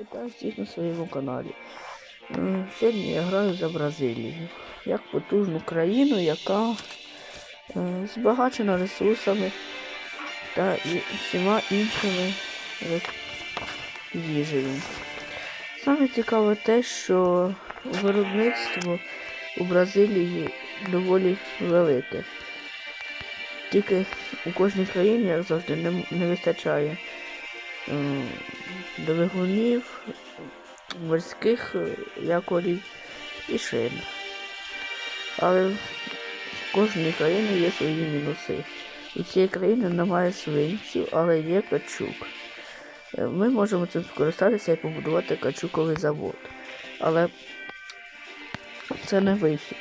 Вітаю всіх на своєму каналі. Сьогодні я граю за Бразилію. Як потужну країну, яка е, збагачена ресурсами та всіма іншими їжею. Саме цікаве те, що виробництво у Бразилії доволі велике. Тільки у кожній країні, як завжди, не, не вистачає двигунів, морських якорів і шин. Але в кожній країні є свої мінуси. У цієї країни немає свинців, але є качук. Ми можемо цим скористатися і побудувати качуковий завод. Але це не вихід.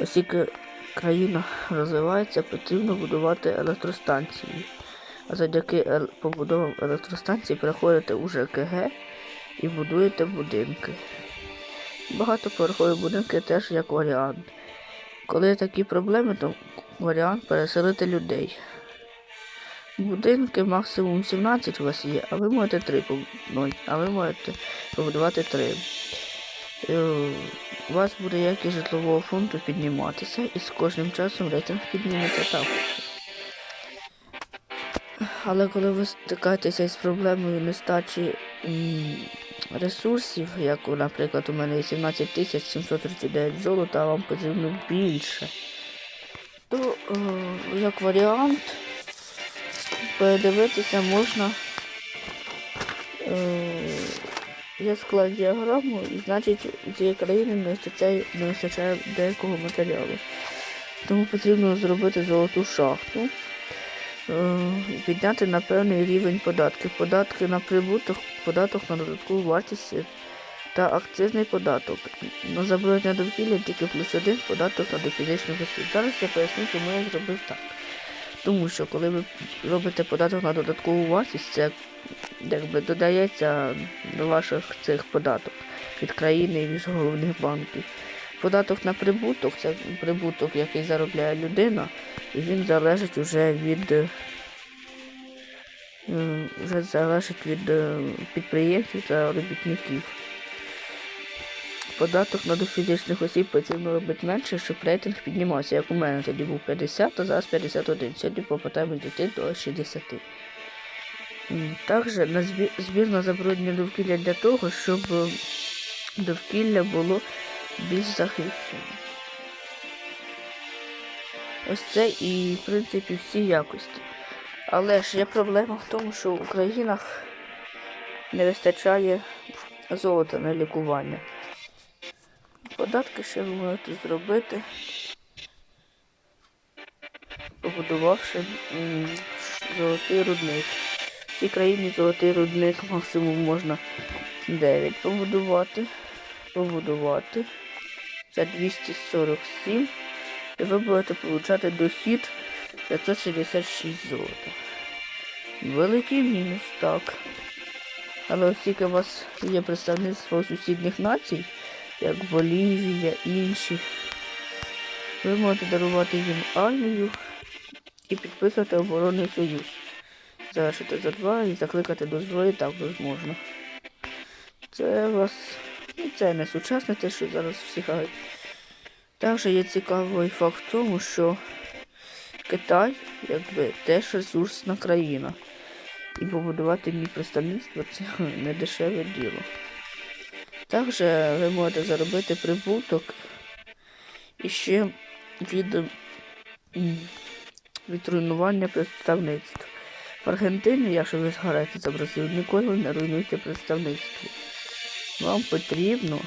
Оскільки країна розвивається, потрібно будувати електростанції. Завдяки побудовам електростанцій приходите у ЖКГ і будуєте будинки. Багатоповерхові будинки теж як варіант. Коли такі проблеми, то варіант переселити людей. Будинки максимум 17 у вас є, а ви можете 3 побудувати, а ви можете побудувати 3. У вас буде якість житлового фонду підніматися, і з кожним часом рейтинг підніметься також. Але коли ви стикаєтеся з проблемою нестачі ресурсів, як, наприклад, у мене є 17 739 золота, а вам потрібно більше, то е, як варіант передивитися можна. Е, я склад діаграму, і значить у цієї країни не вистачає, не вистачає деякого матеріалу. Тому потрібно зробити золоту шахту підняти на певний рівень податків. Податки на прибуток, податок на додаткову вартість та акцизний податок. На забруднення довкілля тільки плюс один податок на дофізичних осіб. Зараз я поясню, чому я зробив так. Тому що коли ви робите податок на додаткову вартість, це якби додається до ваших цих податок від країни і від головних банків. Податок на прибуток це прибуток, який заробляє людина, і він залежить уже від вже залежить від е, підприємців та робітників. Податок на дофізичних осіб потрібно робити менше, щоб рейтинг піднімався. Як у мене тоді був 50, а зараз 51. Сьогодні попитаємо дійти до 60. М, Також на збір на забруднення довкілля для того, щоб е, довкілля було більш захищене. Ось це і, в принципі, всі якості. Але ж є проблема в тому, що в країнах не вистачає золота на лікування. Податки ще ви можете зробити, побудувавши золотий рудник. В цій країні золотий рудник максимум можна 9 побудувати. Побудувати. Це 247. І ви будете отримати дохід 566 золота. Великий мінус, так. Але оскільки у вас є представництво сусідніх націй, як Болівія, інші, ви можете дарувати їм армію і підписувати оборонний союз. Завершити за два і закликати до зброї також можна. Це вас ну, це не сучасне те, що зараз всі грають. Також є цікавий факт в тому, що Китай якби теж ресурсна країна. І побудувати мій представництво це не дешеве діло. Також ви можете заробити прибуток і ще від, від руйнування представництв. В Аргентині, якщо ви згараєте за Бразилію, ніколи не руйнуйте представництво. Вам потрібно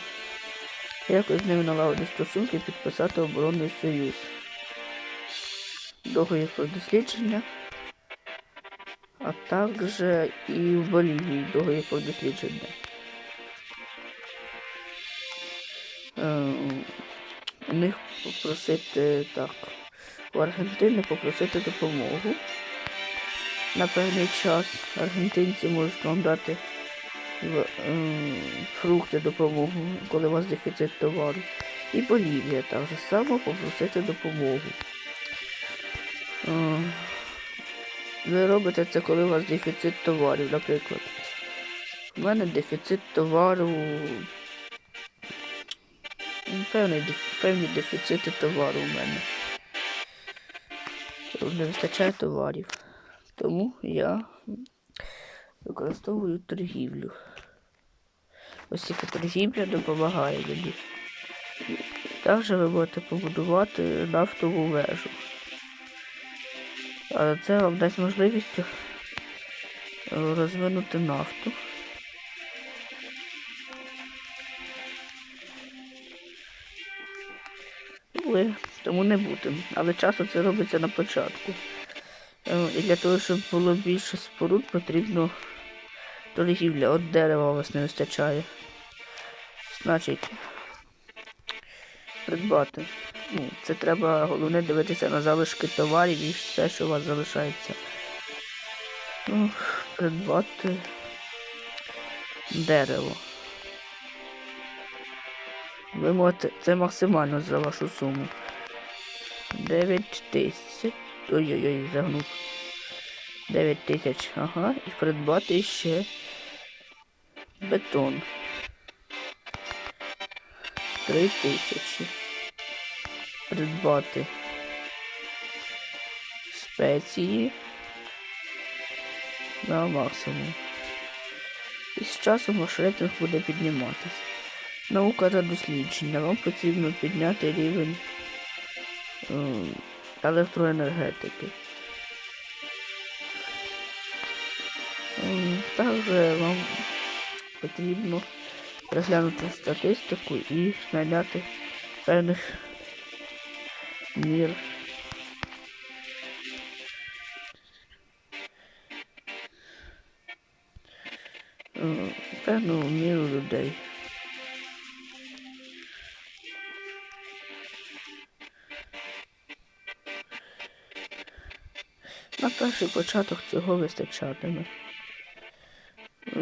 якось з ними налагодити стосунки підписати оборонний союз. Договір про дослідження, а також і в Болівії договір про дослідження. Е, У них попросити так. У Аргентини попросити допомогу. На певний час аргентинці можуть вам дати фрукти допомогу, коли у вас дефіцит товару. І Болівія так само попросити допомогу. Е, Ви робите це, коли у вас дефіцит товарів, наприклад. У мене дефіцит товару. Певний, певні дефіцити товару у мене. Не вистачає товарів. Тому я використовую торгівлю. Ось тільки торгівля допомагає мені. Також ви можете побудувати нафтову вежу. А це вам дасть можливість е, розвинути нафту. Тому не будемо. Але часто це робиться на початку. Е, І для того, щоб було більше споруд, потрібно торгівля. От дерева у вас не вистачає. Значить, придбати. Ну, це треба головне дивитися на залишки товарів і все, що у вас залишається. Ну, придбати дерево. Ви можете, це максимально за вашу суму. 9 тисяч. Ой-ой-ой, загнув. 9 тисяч, ага, і придбати ще бетон. 3 тисячі. Придбати спеції на максимум. І з часом ваш рейтинг буде підніматись. Наука та дослідження. Вам потрібно підняти рівень ем, електроенергетики. Також вам потрібно переглянути статистику і знайняти певних мір. Ем, Певну міру людей. На перший початок цього вистачатиме.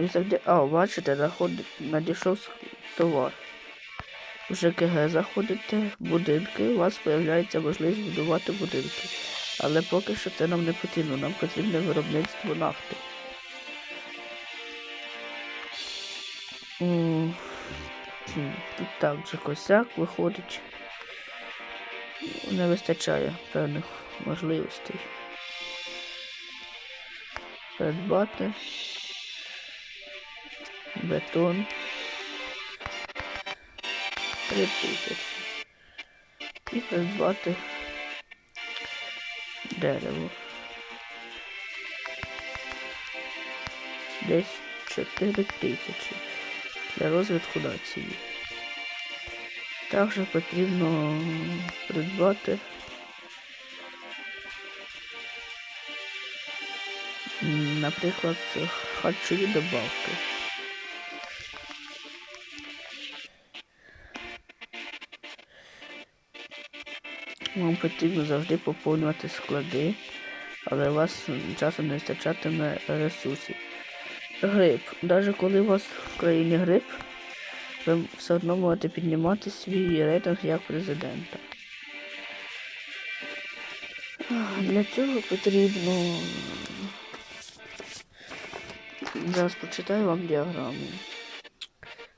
І завжди... А, бачите, заходить, надійшов товар. В ЖКГ заходите в будинки, у вас з'являється можливість будувати будинки. Але поки що це нам не потрібно, нам потрібне виробництво нафти. Тут так же косяк виходить. Не вистачає певних можливостей. Придбати. Бетон. Три тисячі. І придбати дерево. Десь 4 тисячі для розвитку нації. Також потрібно придбати наприклад, харчові добавки. Вам потрібно завжди поповнювати склади, але у вас часом не вистачатиме ресурсів. Грип. Навіть коли у вас в країні грип, ви все одно можете піднімати свій рейтинг як президента. Для цього потрібно. Зараз прочитаю вам діаграму.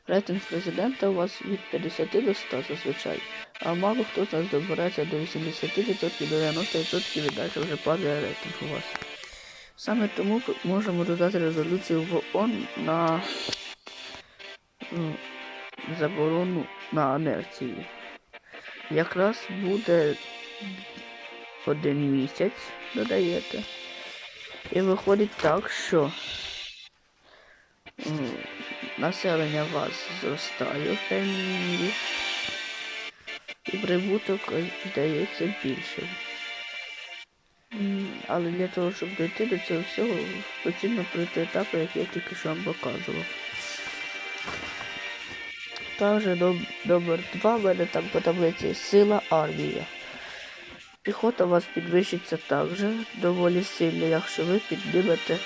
Рейтинг президента у вас від 50 до 100 зазвичай, а мало хто з нас добирається до 80% до 90% і далі вже падає рейтинг у вас. Саме тому можемо додати резолюцію в ООН на ну, заборону на анексію. Якраз буде один місяць, додаєте. І виходить так, що населення вас зростає в певній мірі. І прибуток е, здається більшим. Але для того, щоб дойти до цього всього, потрібно пройти етапи, які я тільки що вам показував. Також номер 2 в мене там по таблиці сила армія. Піхота у вас підвищиться також доволі сильно, якщо ви піднімете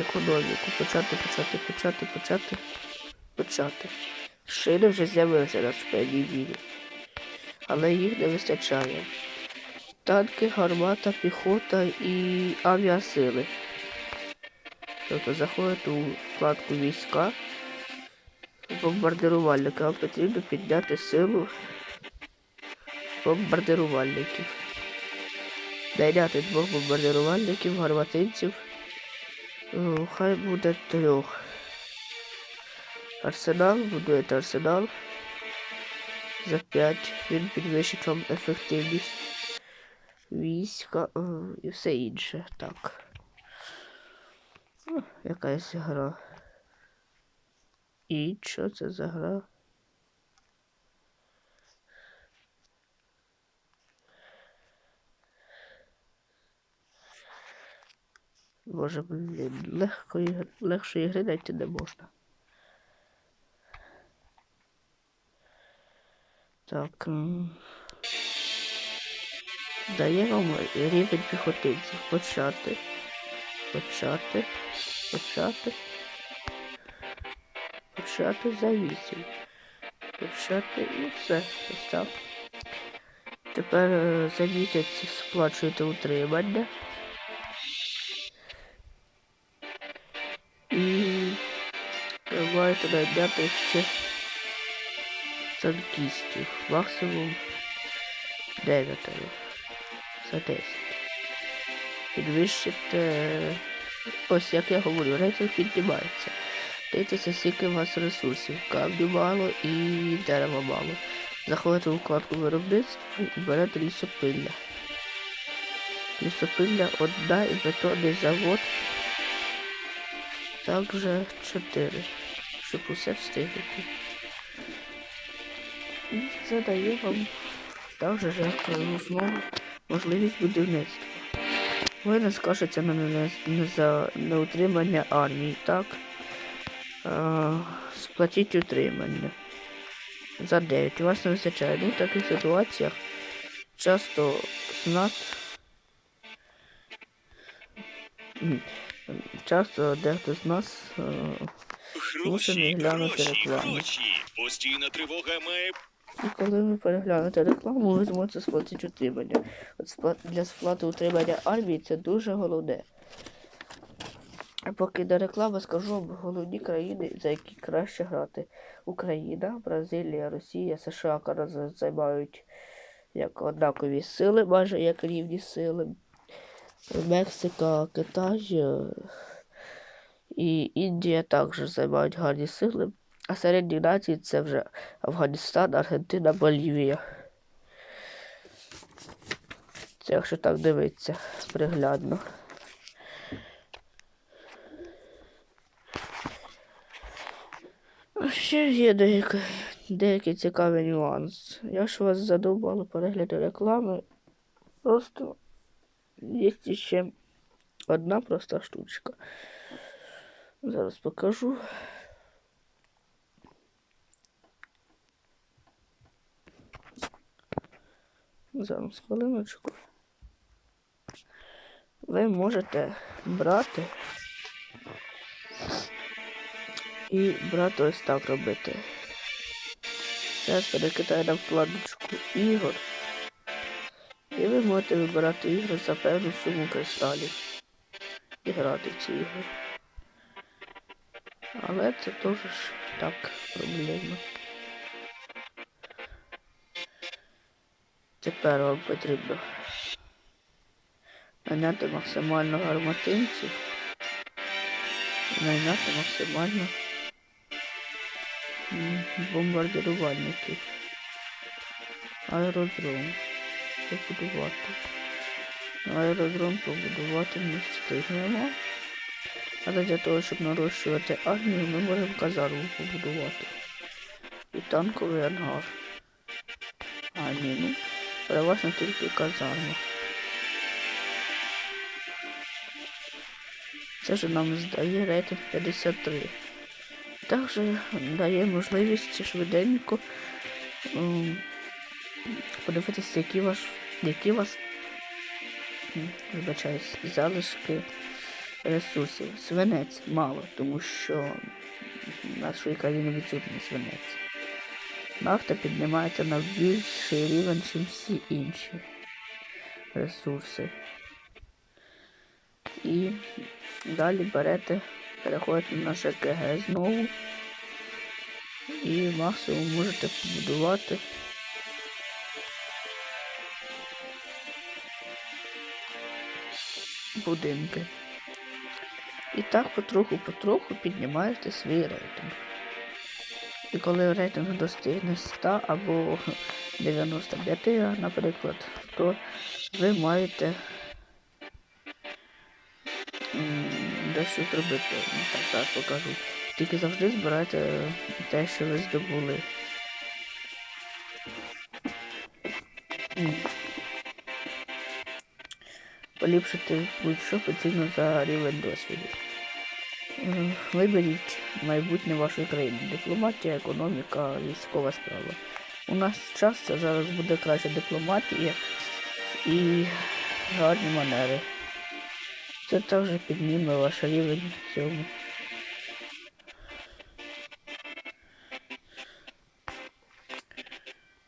економіку. Почати, почати, почати, почати, почати. Шини вже з'явилися на певній мірі, але їх не вистачає. Танки, гармата, піхота і авіасили. Тобто заходять у вкладку війська. Бомбардирувальника. Вам потрібно підняти силу бомбардирувальників. Найняти двох бомбардирувальників, гарматинців. Хай буде трьох. Арсенал, будуєте арсенал. За 5 він підвищить вам ефективність війська е, і все інше. Так. О, якась гра. І що це за гра? Боже, блін, легкої, гр- легшої гри знайти не можна. Так. Дає вам рівень піхотинців. Почати. Почати. Почати. Почати за 8. Почати і все. Ось так. Тепер е, за місяць сплачуєте утримання. І ви маєте найняти ще танкістів. Максимум 9 за 10. Підвищите. Ось як я говорю, рейтинг піднімається. Дивіться, скільки у вас ресурсів. Камню мало і дерева мало. Заходите у вкладку виробництва і берете лісопилля. Лісопилля одна і бетонний завод. Також 4. Щоб усе встигнути. Це дає вам також як основу можливість будівництва. Ви не скажете на, на, на, за, на утримання армії, так? А, сплатіть утримання. За 9. У вас не вистачає. Ну, в таких ситуаціях часто з нас часто дехто з нас е, Гроші, глянути рекламу. Постійна тривога має І коли ви переглянете рекламу, ви зможете сплатити утримання. От для сплати утримання армії це дуже головне. А поки йде реклама, скажу вам головні країни, за які краще грати. Україна, Бразилія, Росія, США Канада займають як однакові сили, майже як рівні сили. Мексика, Китай е, і Індія також займають гарні сили. А середні нації це вже Афганістан, Аргентина, Болівія. Це якщо так дивитися приглядно. А ще є деякі, цікаві нюанси. Я ж вас задумала перегляди реклами. Просто є ще одна проста штучка. Зараз покажу. Зараз хвилиночку. Ви можете брати і брати ось так робити. Зараз перекидаю на вкладочку ігор. І ви можете вибирати ігри за певну суму кристалів. І грати ці ігри. Але це теж так проблемно. Тепер вам потрібно найняти максимально гарматинців, найняти максимально бомбардирувальників, аеродром побудувати. Аеродром побудувати не встигнемо. Але для того, щоб нарощувати армію, ми можемо казарму побудувати. І танковий ангар. А ну, переважно тільки казарма. Це ж нам здає рейтинг 53. Також дає можливість швиденько ем, подивитися, які ваш, які вас вибачаюсь, залишки ресурсів. Свинець мало, тому що в нашої країни відсутній свинець. Нафта піднімається на більший рівень, ніж всі інші ресурси. І далі берете переходите на наше КГ знову. І максимум можете побудувати. Будинки. І так потроху-потроху піднімаєте свій рейтинг. І коли рейтинг достигне 100 або 95, наприклад, то ви маєте дещо зробити. Так, зараз покажу. Тільки завжди збирайте те, що ви здобули. Поліпшити будь-що потрібно за рівень досвіду. Е, Виберіть майбутнє вашої країни. Дипломатія, економіка, військова справа. У нас час це зараз буде краще дипломатія і гарні манери. Це також підніме ваш рівень в цьому.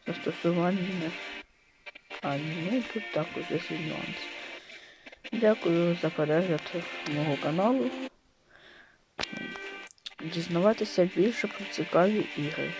Застосування. А ну тут також є нюанс. Дякую за перегляд мого каналу. Дізнаватися більше про цікаві ігри.